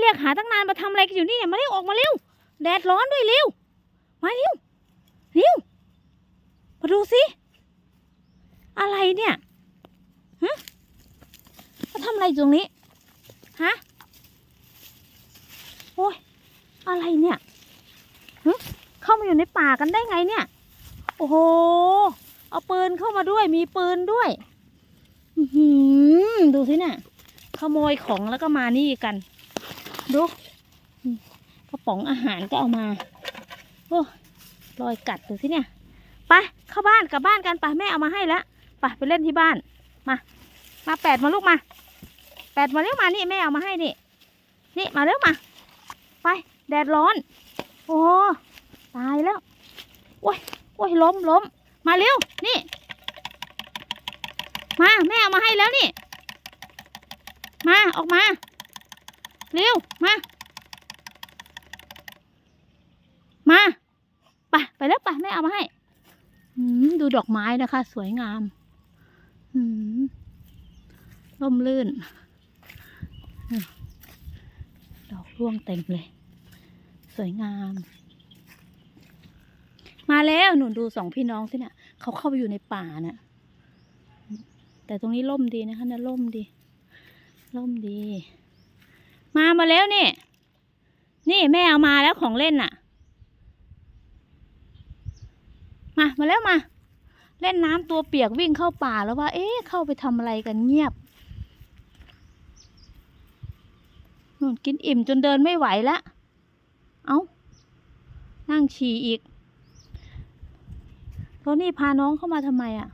เรียกหาตั้งนานมาทำอะไรกันอยู่นี่เนี่ยมาเร็วออกมาเร็ว แดดร้อนด้วยเร็ว มาเร็วเร็วมาดูสิ อะไรเนี่ยฮะมาทำอะไรตรงนี้ ฮะ โอ้ย อะไรเนี่ยฮะเข้ามาอยู่ในป่ากันได้ไงเนี่ย โอ้โห เอาปืนเข้ามาด้วย มีปืนด้วยอืดูสิเนี่ยขโมยของแล้วก็มานี่กัน ดูกระป๋องอาหารก็เอามา โอ้รอยกัดดูสิเนี่ย ไป เข้าบ้านกลับบ้านกันไปแม่เอามาให้แล้วไปไปเล่นที่บ้าน มา มาแปดมาลูกมา แปดมาเร็วมานี่แม่เอามาให้นี่ นี่มาเร็วมา ไป แดดร้อน โอ้ตายแล้ว โอ้ยโอ้ยล้มล้ม มาเร็ว นี่ มาแม่เอามาให้แล้วนี่ มาออกมา เร็ว มา มาไปไปแล้วไปแม่เอามาให้ดูดอกไม้นะคะ สวยงามร่มรื่น ดอกร่วงเต็มเลย สวยงาม มาแล้วหนูดูสองพี่น้องสิเนี่ยเขาเข้าไปอยู่ในป่าน่ะ แต่ตรงนี้ร่มดีนะคะเนี่ยร่มดี ร่มดี มามาแล้วนี่ นี่แม่เอามาแล้วของเล่นน่ะ มามาแล้วมา เล่นน้ำตัวเปียกวิ่งเข้าป่าแล้วว่า เอ๊ะเข้าไปทำอะไรกันเงียบนู่นกินอิ่มจนเดินไม่ไหวละ เอา้า นั่งฉี่อีกโทนี่พาน้องเข้ามาทำไมอะ่ะ